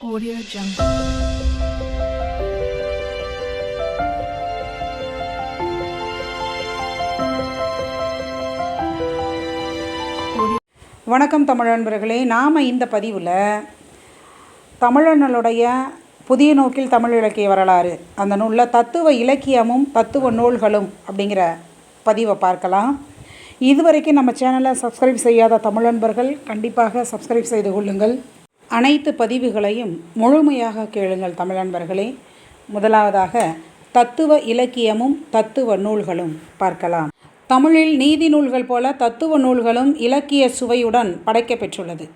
Audio Jungle. வணக்கம் தமிழ் அன்பர்களே நாம் இந்த பதிவில் தமிழனுடைய புதிய நோக்கில் தமிழ் இலக்கிய வரலாறு அந்த நூலில் தத்துவ இலக்கியமும் தத்துவ நூல்களும் அப்படிங்கிற பதிவை பார்க்கலாம் இதுவரைக்கும் நம்ம சேனலை சப்ஸ்கிரைப் செய்யாத தமிழ் நண்பர்கள் கண்டிப்பாக சப்ஸ்கிரைப் செய்து கொள்ளுங்கள் அனைத்து பதிவுகளையும் முழுமையாக கேளுங்கள் தமிழன்பர்களே. முதலாவதாக தத்துவ இலக்கியமும் தத்துவ நூல்களும் பார்க்கலாம். தமிழில் நீதி நூல்கள் போல தத்துவ நூல்களும் இலக்கிய சுவையுடன் படைக்கப்பெற்றுள்ளது.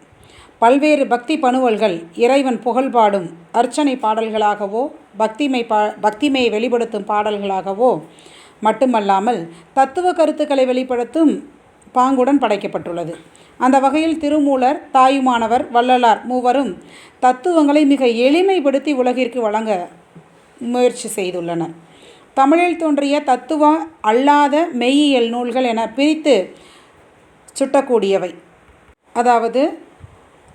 பல்வேறு பக்தி பணுவல்கள் இறைவன் புகழ்பாடும் அர்ச்சனை பாடல்களாகவோ பக்திமை பா பக்திமையை வெளிப்படுத்தும் பாடல்களாகவோ மட்டுமல்லாமல் தத்துவ கருத்துக்களை வெளிப்படுத்தும் பாங்குடன் படைக்கப்பட்டுள்ளது. அந்த வகையில் திருமூலர் தாயுமானவர் வள்ளலார் மூவரும் தத்துவங்களை மிக எளிமைப்படுத்தி உலகிற்கு வழங்க முயற்சி செய்துள்ளனர். தமிழில் தோன்றிய தத்துவ அல்லாத மெய்யியல் நூல்கள் என பிரித்து சுட்டக்கூடியவை. அதாவது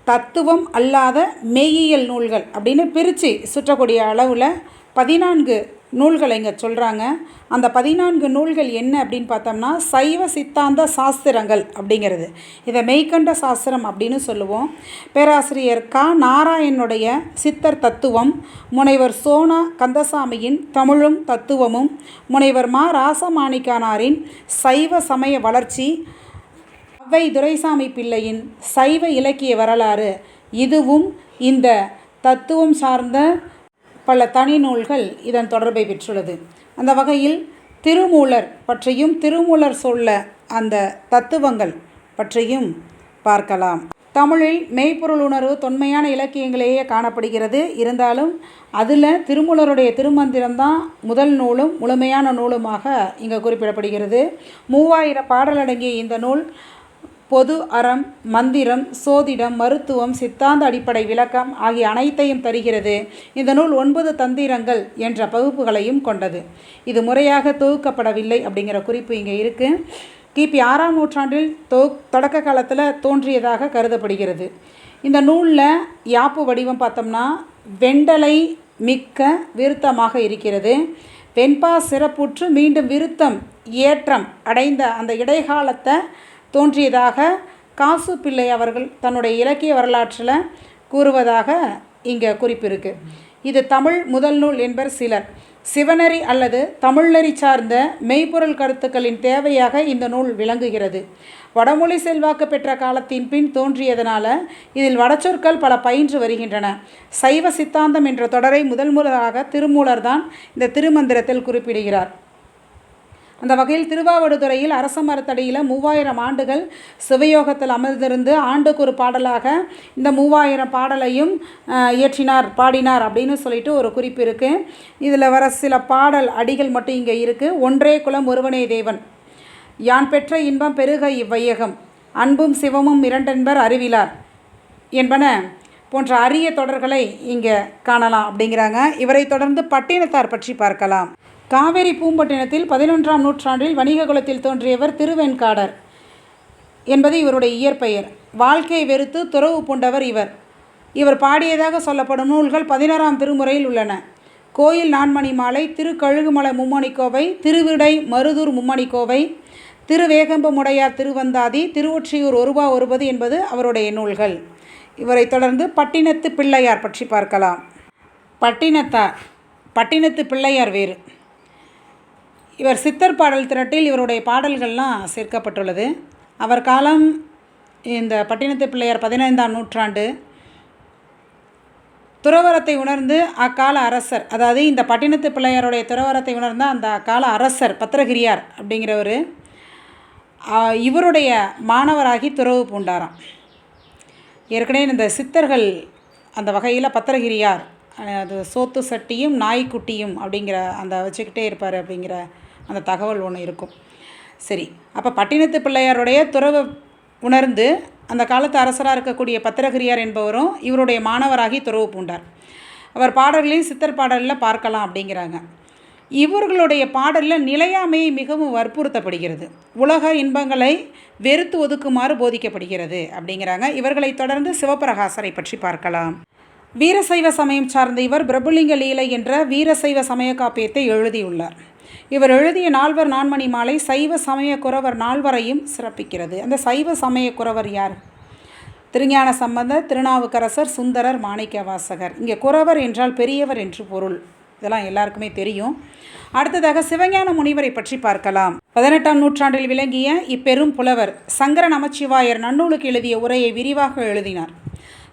தத்துவம் அல்லாத மெய்யியல் நூல்கள் அப்படின்னு பிரித்து சுற்றக்கூடிய அளவில் பதினான்கு நூல்களை இங்கே சொல்கிறாங்க அந்த பதினான்கு நூல்கள் என்ன அப்படின்னு பார்த்தோம்னா சைவ சித்தாந்த சாஸ்திரங்கள் அப்படிங்கிறது. இதை மெய்கண்ட சாஸ்திரம் அப்படின்னு சொல்லுவோம். பேராசிரியர் க. நாராயணனுடைய சித்தர் தத்துவம் முனைவர் சோனா கந்தசாமியின் தமிழும் தத்துவமும் முனைவர் மா. ராசமாணிக்கானாரின் சைவ சமய வளர்ச்சி அவ்வை துரைசாமி பிள்ளையின் சைவ இலக்கிய வரலாறு. இதுவும் இந்த தத்துவம் சார்ந்த பல தனி நூல்கள் இதன் தொடர்பை பெற்றுள்ளது. அந்த வகையில் திருமூலர் பற்றியும் திருமூலர் சொல்ல அந்த தத்துவங்கள் பற்றியும் பார்க்கலாம். தமிழில் மெய்ப்பொருள் உணர்வு தொன்மையான இலக்கியங்களேயே காணப்படுகிறது. இருந்தாலும் அதில் திருமூலருடைய திருமந்திரம்தான் முதல் நூலும் முழுமையான நூலுமாக இங்கே குறிப்பிடப்படுகிறது. மூவாயிரம் பாடலடங்கிய இந்த நூல் பொது அறம் மந்திரம் சோதிடம் மருத்துவம் சித்தாந்த அடிப்படை விளக்கம் ஆகிய அனைத்தையும் தருகிறது. இந்த நூல் ஒன்பது தந்திரங்கள் என்ற பகுப்புகளையும் கொண்டது. இது முறையாக தொகுக்கப்படவில்லை அப்படிங்கிற குறிப்பு இங்கே இருக்குது கிபி ஆறாம் நூற்றாண்டில் தொ தொடக்க காலத்தில் தோன்றியதாக கருதப்படுகிறது. இந்த நூலில் யாப்பு வடிவம் பார்த்தோம்னா வெண்டலை மிக்க விருத்தமாக இருக்கிறது. வெண்பா சிறப்புற்று மீண்டும் விருத்தம் ஏற்றம் அடைந்த அந்த இடைக்காலத்தை தோன்றியதாக காசு பிள்ளை அவர்கள் தன்னுடைய இலக்கிய வரலாற்றில் கூறுவதாக இங்கே குறிப்பிருக்கு. இது தமிழ் முதல் நூல் என்பர் சிலர். சிவனரி அல்லது தமிழ்நெறி சார்ந்த மெய்ப்பொருள் கருத்துக்களின் தேவையாக இந்த நூல் விளங்குகிறது. வடமொழி செல்வாக்கு பெற்ற காலத்தின் பின் தோன்றியதனால இதில் வடச்சொற்கள் பல பயின்று வருகின்றன. சைவ சித்தாந்தம் என்ற தொடரை முதல் முதலாக திருமூலர் தான் இந்த திருமந்திரத்தில் குறிப்பிடுகிறார். அந்த வகையில் திருவாவடுதுறையில் அரச மரத்தடியில் மூவாயிரம் ஆண்டுகள் சிவயோகத்தில் அமர்ந்திருந்து ஆண்டுக்கு ஒரு பாடலாக இந்த மூவாயிரம் பாடலையும் இயற்றினார் பாடினார் அப்படின்னு சொல்லிட்டு ஒரு குறிப்பு இருக்குது இதில் வர சில பாடல் அடிகள் மட்டும் இங்கே இருக்குது ஒன்றே குலம் ஒருவனே தேவன். யான் பெற்ற இன்பம் பெருக இவ்வையகம். அன்பும் சிவமும் இரண்டென்பர் அறிவிலார் என்பன போன்ற அரிய தொடர்களை இங்கே காணலாம் அப்படிங்கிறாங்க. இவரை தொடர்ந்து பட்டினத்தார் பற்றி பார்க்கலாம். காவேரி பூம்பட்டினத்தில் பதினொன்றாம் நூற்றாண்டில் வணிக குலத்தில் தோன்றியவர் திருவெண்காடர் என்பது இவருடைய இயற்பெயர். வாழ்க்கையை வெறுத்து துறவு பூண்டவர் இவர். இவர் பாடியதாக சொல்லப்படும் நூல்கள் பதினாறாம் திருமுறையில் உள்ளன. கோயில் நான்மணி மாலை திருக்கழுகுமலை மும்மணிக்கோவை திருவிடை மருதூர் மும்மணிக்கோவை திருவேகம்பமுடையார் திருவந்தாதி திருவொற்றியூர் ஒருபா ஒருபது என்பது அவருடைய நூல்கள். இவரை தொடர்ந்து பட்டினத்து பிள்ளையார் பற்றி பார்க்கலாம். பட்டினத்தார் பட்டினத்து பிள்ளையார் வேறு. இவர் சித்தர் பாடல் திரட்டில் இவருடைய பாடல்கள்லாம் சேர்க்கப்பட்டுள்ளது. அவர் காலம் இந்த பட்டினத்து பிள்ளையார் பதினைந்தாம் நூற்றாண்டு. துறவரத்தை உணர்ந்து அக்கால அரசர் அதாவது இந்த பட்டினத்து பிள்ளையாருடைய துறவரத்தை உணர்ந்த அந்த அக்கால அரசர் பத்திரகிரியார் அப்படிங்கிறவர் இவருடைய மாணவராகி துறவு பூண்டாராம். ஏற்கனவே இந்த சித்தர்கள் அந்த வகையில் பத்திரகிரியார் அது சோத்து சட்டியும் நாய்க்குட்டியும் அப்படிங்கிற அந்த வச்சுக்கிட்டே இருப்பார் அப்படிங்கிற அந்த தகவல் ஒன்று இருக்கும். சரி அப்போ பட்டினத்து பிள்ளையாருடைய துறவை உணர்ந்து அந்த காலத்து அரசராக இருக்கக்கூடிய பத்திரகிரியார் என்பவரும் இவருடைய மாணவராகி துறவு பூண்டார். அவர் பாடல்களையும் சித்தர் பாடலில் பார்க்கலாம் அப்படிங்கிறாங்க. இவர்களுடைய பாடலில் நிலையாமை மிகவும் வற்புறுத்தப்படுகிறது. உலக இன்பங்களை வெறுத்து ஒதுக்குமாறு போதிக்கப்படுகிறது அப்படிங்கிறாங்க. இவர்களை தொடர்ந்து சிவபிரகாசரை பற்றி பார்க்கலாம். வீரசைவ சமயம் சார்ந்த இவர் பிரபுலிங்க லீலை என்ற வீரசைவ சமய காப்பியத்தை எழுதியுள்ளார். இவர் எழுதிய நால்வர் நான்மணி மாலை சைவ சமய குறவர் நால்வரையும் சிறப்பிக்கிறது. அந்த சைவ சமய குறவர் யார்? திருஞான சம்பந்தர் திருநாவுக்கரசர் சுந்தரர் மாணிக்கவாசகர். இங்கே குறவர் என்றால் பெரியவர் என்று பொருள். இதெல்லாம் எல்லாருக்குமே தெரியும். அடுத்ததாக சிவஞான முனிவரை பற்றி பார்க்கலாம். பதினெட்டாம் நூற்றாண்டில் விளங்கிய இப்பெரும் புலவர் சங்கர நமச்சிவாயர் நன்னூலுக்கு எழுதிய உரையை விரிவாக எழுதினார்.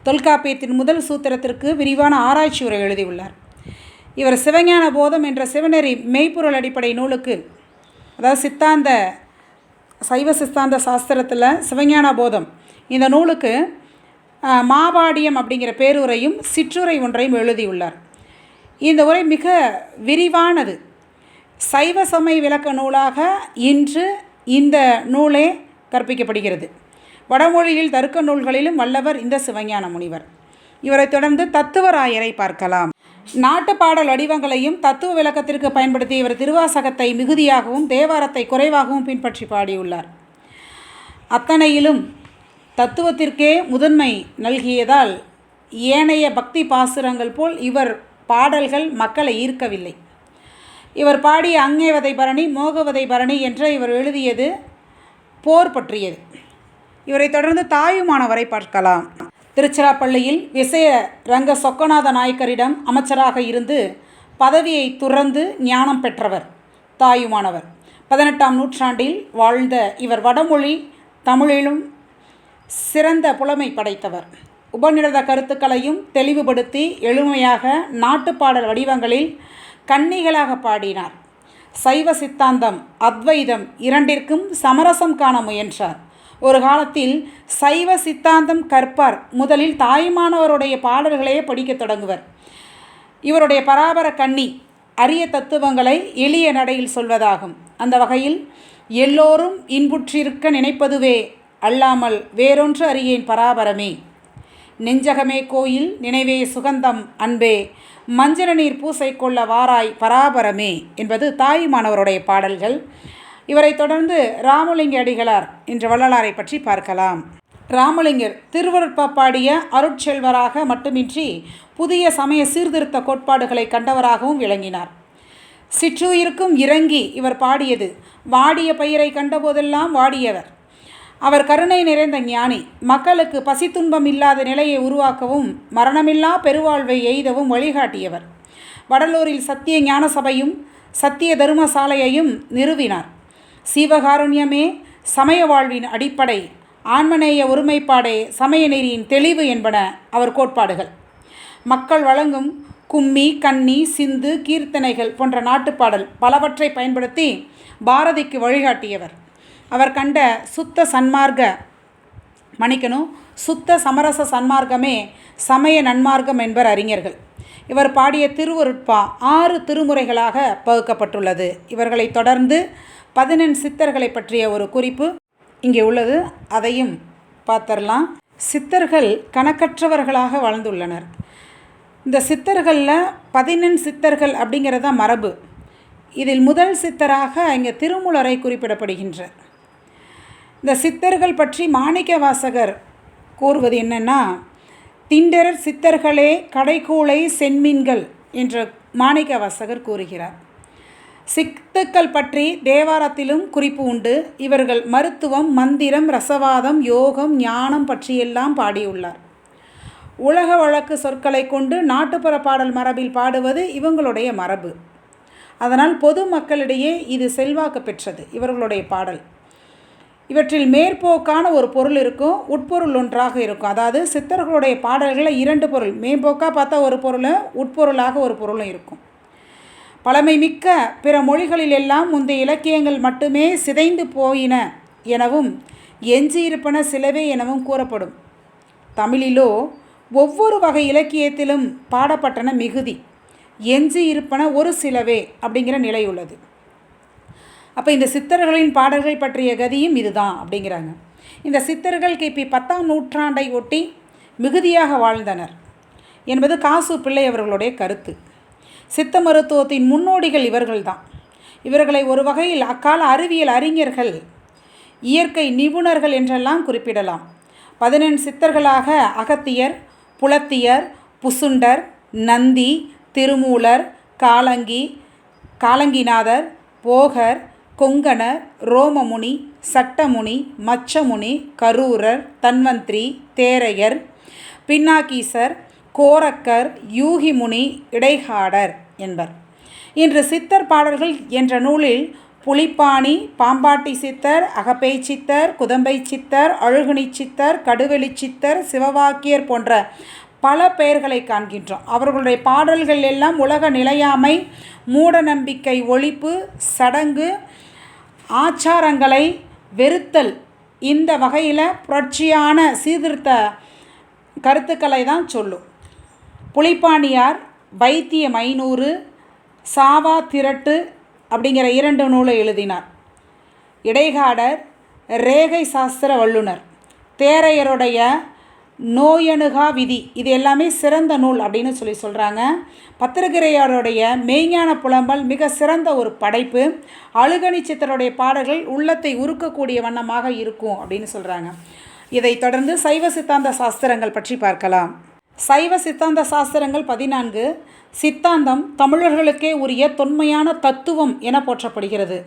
தொல்காப்பியத்தின் முதல் சூத்திரத்திற்கு விரிவான ஆராய்ச்சி உரை எழுதியுள்ளார். இவர் சிவஞான போதம் என்ற சிவநெறி மெய்ப்பொருள் அடிப்படை நூலுக்கு அதாவது சித்தாந்த சைவ சித்தாந்த சாஸ்திரத்தில் சிவஞான போதம். இந்த நூலுக்கு மாபாடியம் அப்படிங்கிற பேருரையும் சிற்றுரை ஒன்றையும் எழுதியுள்ளார். இந்த உரை மிக விரிவானது. சைவ சமய விளக்க நூலாக இன்று இந்த நூலே கற்பிக்கப்படுகிறது. வடமொழியில் தருக்க நூல்களிலும் வல்லவர் இந்த சிவஞான முனிவர். இவரைத் தொடர்ந்து தத்துவராயரை பார்க்கலாம். நாட்டு பாடல் வடிவங்களையும் தத்துவ விளக்கத்திற்கு பயன்படுத்திய இவர் திருவாசகத்தை மிகுதியாகவும் தேவாரத்தை குறைவாகவும் பின்பற்றி பாடியுள்ளார். அத்தனையிலும் தத்துவத்திற்கே முதன்மை நல்கியதால் ஏனைய பக்தி பாசுரங்கள் போல் இவர் பாடல்கள் மக்களை ஈர்க்கவில்லை. இவர் பாடிய அங்கேவதை பரணி மோகவதை பரணி என்ற இவர் எழுதியது போர் பற்றியது. இவரை தொடர்ந்து தாயுமானவரை பார்க்கலாம். திருச்சிராப்பள்ளியில் விசய ரங்க சொக்கநாத நாயக்கரிடம் அமைச்சராக இருந்து பதவியை துறந்து ஞானம் பெற்றவர் தாயுமானவர். பதினெட்டாம் நூற்றாண்டில் வாழ்ந்த இவர் வடமொழி தமிழிலும் சிறந்த புலமை படைத்தவர். உபநிடத கருத்துக்களையும் தெளிவுபடுத்தி எளிமையாக நாட்டுப்பாடல் வடிவங்களில் கன்னிகளாக பாடினார். சைவ சித்தாந்தம் அத்வைதம் இரண்டிற்கும் சமரசம் காண முயன்றார். ஒரு காலத்தில் சைவ சித்தாந்தம் கற்பார். முதலில் தாய்மானவருடைய பாடல்களையே படிக்கத் தொடங்குவர். இவருடைய பராபர கண்ணி அரிய தத்துவங்களை எளிய நடையில் சொல்வதாகும். அந்த வகையில் எல்லோரும் இன்புற்றிருக்க நினைப்பதுவே அல்லாமல் வேறொன்று அறியேன் பராபரமே. நெஞ்சகமே கோயில் நினைவே சுகந்தம் அன்பே. மஞ்சள் நீர் பூசை கொள்ள வாராய் பராபரமே என்பது தாயுமானவருடைய பாடல்கள். இவரை தொடர்ந்து ராமலிங்க அடிகளார் என்ற வள்ளலாரை பற்றி பார்க்கலாம். ராமலிங்கர் திருவருட்பா பாடிய அருட்செல்வராக மட்டுமின்றி புதிய சமய சீர்திருத்த கோட்பாடுகளை கண்டவராகவும் விளங்கினார். சிற்றுயிருக்கும் இறங்கி இவர் பாடியது வாடிய பயிரை கண்டபோதெல்லாம் வாடியவர். அவர் கருணை நிறைந்த ஞானி. மக்களுக்கு பசி துன்பம் இல்லாத நிலையை உருவாக்கவும் மரணமில்லா பெருவாழ்வை எய்தவும் வழிகாட்டியவர். வடலூரில் சத்திய ஞான சபையும் சத்திய தர்மசாலையையும் நிறுவினார். சீவகாருண்யமே சமய வாழ்வின் அடிப்படை ஆன்மநேய ஒருமைப்பாடே சமய நெறியின் தெளிவு என்பன அவர் கோட்பாடுகள். மக்கள் வழங்கும் கும்மி கன்னி சிந்து கீர்த்தனைகள் போன்ற நாட்டுப்பாடல் பலவற்றை பயன்படுத்தி பாரதிக்கு வழிகாட்டியவர். அவர் கண்ட சுத்த சன்மார்க்க மன்னிக்கணும் சுத்த சமரச சன்மார்க்கமே சமய நன்மார்க்கம் என்பர் அறிஞர்கள். இவர் பாடிய திருவருட்பா ஆறு திருமுறைகளாக பகுக்கப்பட்டுள்ளது. இவர்களை தொடர்ந்து பதினெண் சித்தர்களை பற்றிய ஒரு குறிப்பு இங்கே உள்ளது. அதையும் பார்த்தரலாம் சித்தர்கள் கணக்கற்றவர்களாக வாழ்ந்துள்ளனர். இந்த சித்தர்களில் பதினெண் சித்தர்கள் அப்படிங்கிறது தான் மரபு. இதில் முதல் சித்தராக இங்கே திருமூலரை குறிப்பிடப்படுகின்றார் இந்த சித்தர்கள் பற்றி மாணிக்க வாசகர் கூறுவது என்னன்னா திண்டரர் சித்தர்களே கடைக்கூளை சென்மீன்கள் என்று மாணிக்க வாசகர் கூறுகிறார். சித்துக்கள் பற்றி தேவாரத்திலும் குறிப்பு உண்டு. இவர்கள் மருத்துவம் மந்திரம் ரசவாதம் யோகம் ஞானம் பற்றியெல்லாம் பாடியுள்ளார். உலக வழக்கு சொற்களை கொண்டு நாட்டுப்புற பாடல் மரபில் பாடுவது இவங்களுடைய மரபு. அதனால் பொது மக்களிடையே இது செல்வாக்கு பெற்றது இவர்களுடைய பாடல். இவற்றில் மேற்போக்கான ஒரு பொருள் இருக்கும் உட்பொருள் ஒன்றாக இருக்கும். அதாவது சித்தர்களுடைய பாடல்களில் இரண்டு பொருள் மேம்போக்காக பார்த்தா ஒரு பொருளும் உட்பொருளாக ஒரு பொருளும் இருக்கும். பழமை மிக்க பிற மொழிகளிலெல்லாம் முந்தைய இலக்கியங்கள் மட்டுமே சிதைந்து போயின எனவும் எஞ்சியிருப்பன சிலவே எனவும் கூறப்படும். தமிழிலோ ஒவ்வொரு வகை இலக்கியத்திலும் பாடப்பட்டன மிகுதி எஞ்சி இருப்பன ஒரு சிலவே அப்படிங்கிற நிலை உள்ளது. அப்போ இந்த சித்தர்களின் பாடல்கள் பற்றிய கதியும் இதுதான் அப்படிங்கிறாங்க. இந்த சித்தர்கள் கிபி பத்தாம் நூற்றாண்டை ஒட்டி மிகுதியாக வாழ்ந்தனர் என்பது காசு பிள்ளை அவர்களுடைய கருத்து. சித்த மருத்துவத்தின் முன்னோடிகள் இவர்கள்தான். இவர்களை ஒரு வகையில் அக்கால அறிவியல் அறிஞர்கள் இயற்கை நிபுணர்கள் என்றெல்லாம் குறிப்பிடலாம். பதினெண் சித்தர்களாக அகத்தியர் புலத்தியர் புசுண்டர் நந்தி திருமூலர் காலங்கி காலங்கிநாதர் போகர் கொங்கணர் ரோமமுனி சட்டமுனி மச்சமுனி கரூரர் தன்வந்திரி தேரையர் பின்னாகீசர் கோரக்கர் யூகிமுனி இடைகாடர் என்பர். இன்று சித்தர் பாடல்கள் என்ற நூலில் புலிப்பாணி பாம்பாட்டி சித்தர் அகப்பை சித்தர் குதம்பை சித்தர் அழுகுனி சித்தர் கடுவெளி சித்தர் சிவவாக்கியர் போன்ற பல பெயர்களை காண்கின்றோம். அவர்களுடைய பாடல்கள் எல்லாம் உலக நிலையாமை மூட நம்பிக்கை ஒழிப்பு சடங்கு ஆச்சாரங்களை வெறுத்தல். இந்த வகையில் புரட்சியான சீர்திருத்த கருத்துக்களை தான் சொல்லும். புலிப்பாணியார் வைத்திய மைனூறு சாவா திரட்டு அப்படிங்கிற இரண்டு நூலை எழுதினார். இடைகாடர் ரேகை சாஸ்திர வல்லுனர். தேரையருடைய நோயணுகா விதி. இது எல்லாமே சிறந்த நூல் அப்படின்னு சொல்லி சொல்கிறாங்க பத்திரகிரையாருடைய மெய்ஞான புலம்பல் மிக சிறந்த ஒரு படைப்பு. அழுகணி சித்தருடைய பாடல்கள் உள்ளத்தை உருக்கக்கூடிய வண்ணமாக இருக்கும் அப்படின்னு சொல்கிறாங்க இதைத் தொடர்ந்து சைவ சித்தாந்த சாஸ்திரங்கள் பற்றி பார்க்கலாம். சைவ சித்தாந்த சாஸ்திரங்கள் பதினான்கு. சித்தாந்தம் தமிழர்களுக்கே உரிய தொன்மையான தத்துவம் என போற்றப்படுகிறது.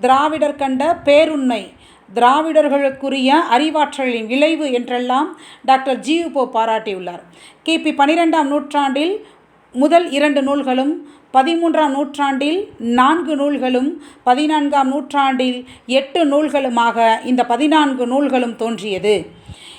திராவிடர் கண்ட பேருண்மை திராவிடர்களுக்குரிய அறிவாற்றலின் விளைவு என்றெல்லாம் டாக்டர் ஜியுபோ பாராட்டியுள்ளார். கிபி பனிரெண்டாம் நூற்றாண்டில் முதல் இரண்டு நூல்களும் பதிமூன்றாம் நூற்றாண்டில் நான்கு நூல்களும் பதினான்காம் நூற்றாண்டில் எட்டு நூல்களுமாக இந்த பதினான்கு நூல்களும் தோன்றியது.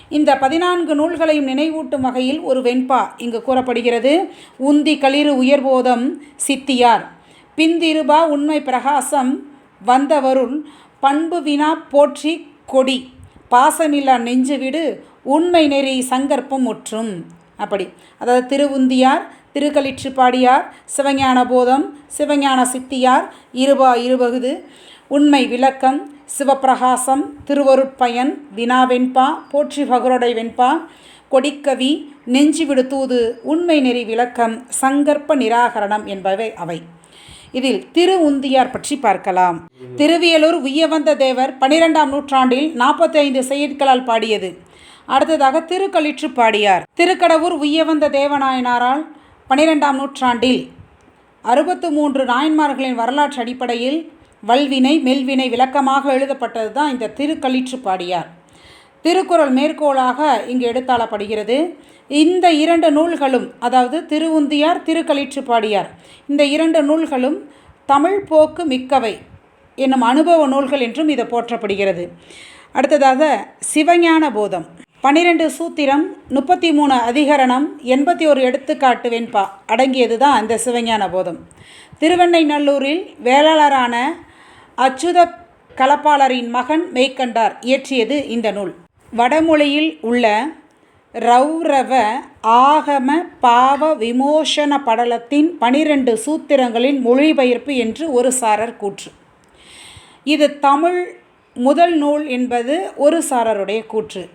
இந்த பதினான்கு நூல்களையும் நினைவூட்டும் வகையில் ஒரு வெண்பா இங்கு கூறப்படுகிறது. உந்தி களிறு உயர்போதம் சித்தியார். பிந்திருபா உண்மை பிரகாசம் வந்தவருள் பண்பு வினா போற்றி கொடி. பாசமில்லா நெஞ்சு விடு உண்மை நெறி சங்கற்பம் முற்றும். அப்படி. அதாவது திருவுந்தியார் திருக்களிற்றுப்பாடியார் சிவஞான போதம் சிவஞான சித்தியார் இருபா இருபகுது. உண்மை விளக்கம் சிவப்பிரகாசம் திருவருட்பயன் வினா வெண்பா போற்றி பகரோடை வெண்பா. கொடிக்கவி நெஞ்சு தூது உண்மை நெறி விளக்கம் சங்கற்ப நிராகரணம் என்பவை அவை. இதில் திரு உந்தியார் பற்றி பார்க்கலாம். திருவியலூர் உய்யவந்த தேவர் பனிரெண்டாம் நூற்றாண்டில் நாற்பத்தி ஐந்து செயற்களால் பாடியது. அடுத்ததாக திருக்களிற்று பாடியார். திருக்கடவூர் உய்யவந்த தேவநாயனாரால் பனிரெண்டாம் நூற்றாண்டில் அறுபத்து மூன்று நாயன்மார்களின் வரலாற்று அடிப்படையில் வல்வினை மெல்வினை விளக்கமாக எழுதப்பட்டது தான் இந்த திருக்களிற்று பாடியார். திருக்குறள் மேற்கோளாக இங்கு எடுத்தாளப்படுகிறது. இந்த இரண்டு நூல்களும் அதாவது திருவுந்தியார் திருக்களிற்றுப்பாடியார் இந்த இரண்டு நூல்களும் தமிழ் போக்கு மிக்கவை என்னும் அனுபவ நூல்கள் என்றும் இது போற்றப்படுகிறது. அடுத்ததாக சிவஞான போதம். பன்னிரெண்டு சூத்திரம் முப்பத்தி மூணு அதிகரணம் எண்பத்தி ஒரு எடுத்துக்காட்டு வெண்பா அடங்கியது தான் இந்த சிவஞான போதம். திருவெண்ணைநல்லூரில் வேளாளரான அச்சுத கலப்பாளரின் மகன் மெய்கண்டார் இயற்றியது இந்த நூல். வடமொழியில் உள்ள ரௌரவ ஆகம பாவ விமோசன படலத்தின் பனிரெண்டு சூத்திரங்களின் மொழிபெயர்ப்பு என்று ஒரு சாரர் கூற்று. இது தமிழ் முதல் நூல் என்பது ஒரு சாரருடைய கூற்று.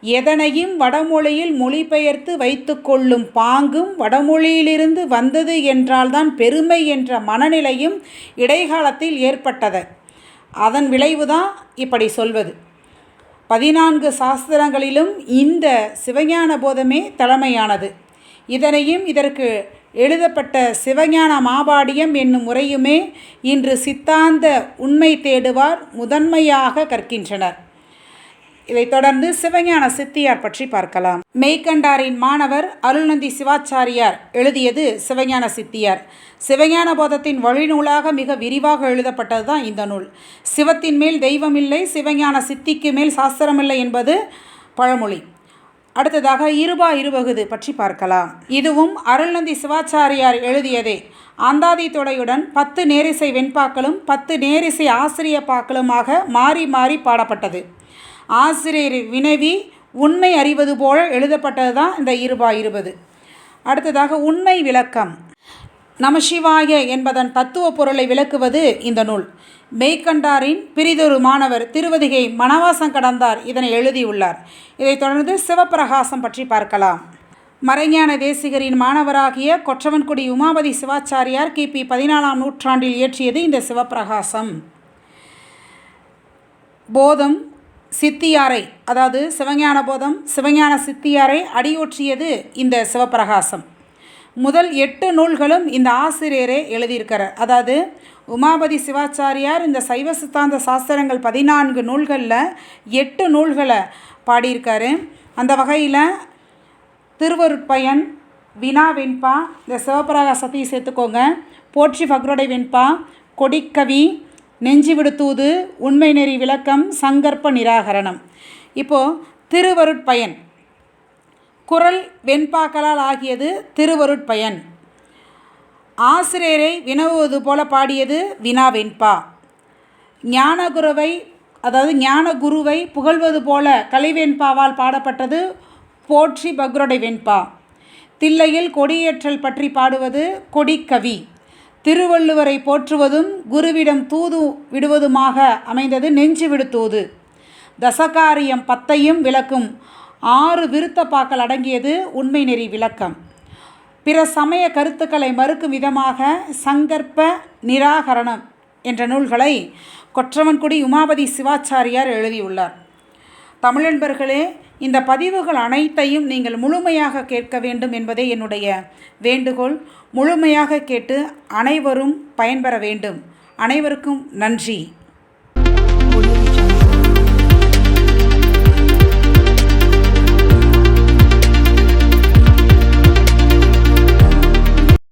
எதனையும் வடமொழியில் மொழிபெயர்த்து வைத்துக்கொள்ளும் பாங்கும் வடமொழியிலிருந்து வந்தது என்றால்தான் பெருமை என்ற மனநிலையும் இடைக்காலத்தில் ஏற்பட்டது. அதன் விளைவுதான் இப்படி சொல்வது. பதினான்கு சாஸ்திரங்களிலும் இந்த சிவஞான போதமே தலைமையானது. இதனையும் இதற்கு எழுதப்பட்ட சிவஞான மாபாடியம் என்னும் முறையுமே இன்று சித்தாந்த உண்மை தேடுவார் முதன்மையாக கற்கின்றனர். இதைத் தொடர்ந்து சிவஞான சித்தியார் பற்றி பார்க்கலாம். மெய்கண்டாரின் மாணவர் அருள்நந்தி சிவாச்சாரியார் எழுதியது சிவஞான சித்தியார். சிவஞான போதத்தின் வழிநூலாக மிக விரிவாக எழுதப்பட்டது தான் இந்த நூல். சிவத்தின் மேல் தெய்வமில்லை சிவஞான சித்திக்கு மேல் சாஸ்திரமில்லை என்பது பழமொழி. அடுத்ததாக இருபா இருவகுது பற்றி பார்க்கலாம். இதுவும் அருள்நந்தி சிவாச்சாரியார் எழுதியதே. அந்தாதி தொடையுடன் பத்து நேரிசை வெண்பாக்களும் பத்து நேரிசை ஆசிரிய பாக்களுமாக மாறி மாறி பாடப்பட்டது. ஆசிரியர் வினவி உண்மை அறிவது போல எழுதப்பட்டது தான் இந்த இருபா இருபது. அடுத்ததாக உண்மை விளக்கம். நமசிவாய என்பதன் தத்துவ பொருளை விளக்குவது இந்த நூல். மெய்கண்டாரின் பிரிதொரு மாணவர் திருவதிகை மனவாசம் கடந்தார் இதனை எழுதியுள்ளார். இதைத் தொடர்ந்து சிவப்பிரகாசம் பற்றி பார்க்கலாம். மறைஞான தேசிகரின் மாணவராகிய கொற்றவன்குடி உமாபதி சிவாச்சாரியார் கிபி பதினாலாம் நூற்றாண்டில் இயற்றியது இந்த சிவப்பிரகாசம். போதம் சித்தியாரை அதாவது சிவஞான போதம் சிவஞான சித்தியாரை அடியொற்றியது இந்த சிவப்பிரகாசம். முதல் எட்டு நூல்களும் இந்த ஆசிரியரே எழுதியிருக்கிறார். அதாவது உமாபதி சிவாச்சாரியார் இந்த சைவ சித்தாந்த சாஸ்திரங்கள் பதினான்கு நூல்களில் எட்டு நூல்களை பாடியிருக்காரு. அந்த வகையில் திருவருட்பயன் வினா வெண்பா இந்த சிவபிரகாசத்தையும் சேர்த்துக்கோங்க. போற்றி பக்ரோடை வெண்பா கொடிக்கவி நெஞ்சு விடுத்தூது உண்மை நெறி விளக்கம் சங்கற்ப நிராகரணம். இப்போது திருவருட்பயன். குரல் வெண்பாக்களால் ஆகியது திருவருட்பயன். ஆசிரியரை வினவுவது போல பாடியது வினா வெண்பா. ஞானகுருவை அதாவது ஞான குருவை புகழ்வது போல கலைவெண்பாவால் பாடப்பட்டது போற்றி பக்ரோடை வெண்பா. தில்லையில் கொடியேற்றல் பற்றி பாடுவது கொடிக்கவி. திருவள்ளுவரை போற்றுவதும் குருவிடம் தூது விடுவதுமாக அமைந்தது நெஞ்சு விடுத்தூது தசகாரியம் பத்தையும் விளக்கும் ஆறு விருத்தப்பாக்கள் அடங்கியது உண்மை நெறி விளக்கம். பிற சமய கருத்துக்களை மறுக்கும் விதமாக சங்கற்ப நிராகரணம் என்ற நூல்களை கொற்றவன்குடி உமாபதி சிவாச்சாரியார் எழுதியுள்ளார். தமிழன்பர்களே இந்த பதிவுகள் அனைத்தையும் நீங்கள் முழுமையாக கேட்க வேண்டும் என்பதே என்னுடைய வேண்டுகோள். முழுமையாக கேட்டு அனைவரும் பயன்பெற வேண்டும். அனைவருக்கும் நன்றி.